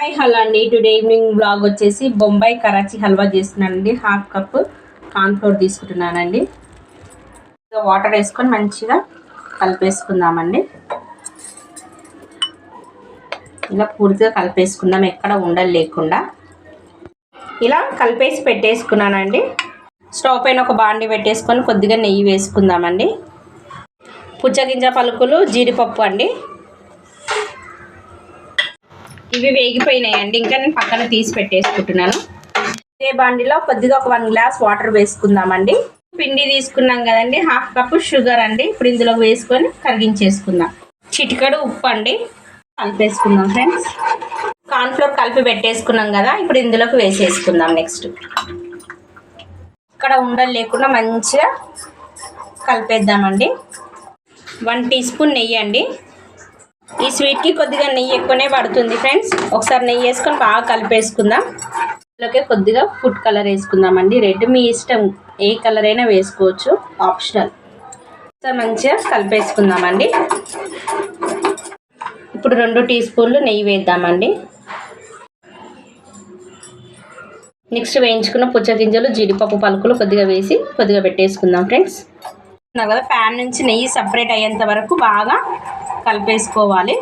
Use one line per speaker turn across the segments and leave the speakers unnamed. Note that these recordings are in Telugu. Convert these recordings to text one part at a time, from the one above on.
హాయ్ హలో అండి. టుడే ఈవినింగ్ బ్లాగ్ వచ్చేసి బొంబాయి కరాచీ హల్వా చేస్తున్నానండి. హాఫ్ కప్ కార్న్ఫ్లోర్ తీసుకుంటున్నానండి. వాటర్ వేసుకొని మంచిగా కలిపేసుకుందామండి. ఇలా పూర్తిగా కలిపేసుకుందాం ఎక్కడ ఉండలు లేకుండా. ఇలా కలిపేసి పెట్టేసుకున్నానండి. స్టవ్ పైన ఒక బాండి పెట్టేసుకొని కొద్దిగా నెయ్యి వేసుకుందామండి. పుచ్చగింజ పలుకులు జీడిపప్పు అండి. ఇవి వేగిపోయినాయండి. ఇంకా నేను పక్కన తీసి పెట్టేసుకుంటున్నాను. ఇదే బాండిలో కొద్దిగా ఒక వన్ గ్లాస్ వాటర్ వేసుకుందామండి. పిండి తీసుకున్నాం కదండి హాఫ్ కప్ షుగర్ అండి. ఇప్పుడు ఇందులో వేసుకొని కరిగించేసుకుందాం. చిటికడు ఉప్పు అండి. కలిపేసుకుందాం ఫ్రెండ్స్. కార్న్ఫ్లోర్ కలిపి పెట్టేసుకున్నాం కదా ఇప్పుడు ఇందులోకి వేసేసుకుందాం నెక్స్ట్. ఇక్కడ ఉండలు లేకుండా మంచిగా కలిపేద్దామండి. వన్ టీ స్పూన్ నెయ్యి అండి. ఈ స్వీట్కి కొద్దిగా నెయ్యి ఎక్కువనే పడుతుంది ఫ్రెండ్స్ ఒకసారి నెయ్యి వేసుకొని బాగా కలిపేసుకుందాం. అందులోకి కొద్దిగా ఫుడ్ కలర్ వేసుకుందామండి. రెడ్ మీ ఇష్టం. ఏ కలర్ అయినా వేసుకోవచ్చు. ఆప్షనల్ ఒకసారి మంచిగా కలిపేసుకుందామండి. ఇప్పుడు రెండు టీ స్పూన్లు నెయ్యి వేద్దామండి. నెక్స్ట్ వేయించుకున్న పుచ్చగింజలు జీడిపప్పు పలుకులు కొద్దిగా వేసి కొద్దిగా పెట్టేసుకుందాం ఫ్రెండ్స్ కదా ప్యాన్ నుంచి నెయ్యి సపరేట్ అయ్యేంత వరకు బాగా కలిపేసుకోవాలి.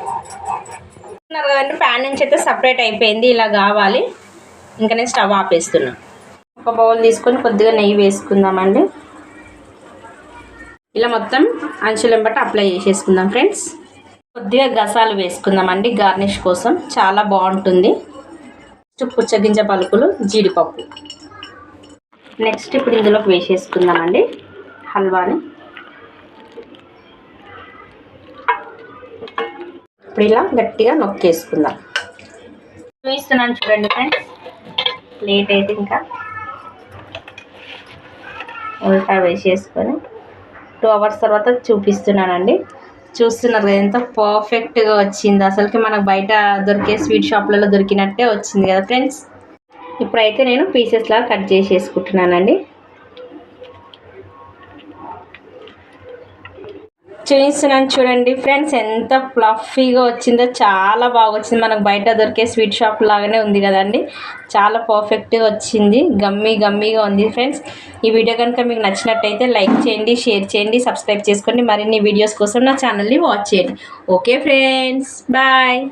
కదండి ప్యాన్ నుంచి అయితే సపరేట్ అయిపోయింది ఇలా కావాలి. ఇంకా నేను స్టవ్ ఆపేస్తున్నాను ఒక బౌల్ తీసుకొని కొద్దిగా నెయ్యి వేసుకుందామండి. ఇలా మొత్తం అంచులం అప్లై చేసేసుకుందాం ఫ్రెండ్స్. కొద్దిగా గసాలు వేసుకుందామండి గార్నిష్ కోసం. చాలా బాగుంటుంది. నెక్స్ట్ పుచ్చగింజ పలుకులు జీడిపప్పు. నెక్స్ట్ ఇప్పుడు ఇందులోకి వేసేసుకుందామండి హల్వాని. ఇప్పుడు ఇలా గట్టిగా నొక్కేసుకుందాం. చూపిస్తున్నాను చూడండి ఫ్రెండ్స్. ప్లేట్ అయితే ఇంకా ఉల్టా వేసేసుకొని టూ అవర్స్ తర్వాత చూపిస్తున్నానండి. చూస్తున్నారు కదా ఎంత పర్ఫెక్ట్గా వచ్చింది. అసలుకి మనకు బయట దొరికే స్వీట్ షాప్లలో దొరికినట్టే వచ్చింది కదా ఫ్రెండ్స్. ఇప్పుడైతే నేను పీసెస్లా కట్ చేసేసుకుంటున్నానండి. చూపిస్తున్నాను చూడండి. ఫ్రెండ్స్ ఎంత ఫ్లఫీగా వచ్చిందో చాలా బాగా వచ్చింది మనకు బయట దొరికే స్వీట్ షాప్ లాగానే ఉంది కదండి. చాలా పర్ఫెక్ట్గా వచ్చింది. గమ్మీ గమ్మీగా ఉంది ఫ్రెండ్స్. ఈ వీడియో కనుక మీకు నచ్చినట్టయితే లైక్ చేయండి షేర్ చేయండి సబ్స్క్రైబ్ చేసుకోండి. మరిన్ని వీడియోస్ కోసం నా ఛానల్ని వాచ్ చేయండి. Okay friends bye.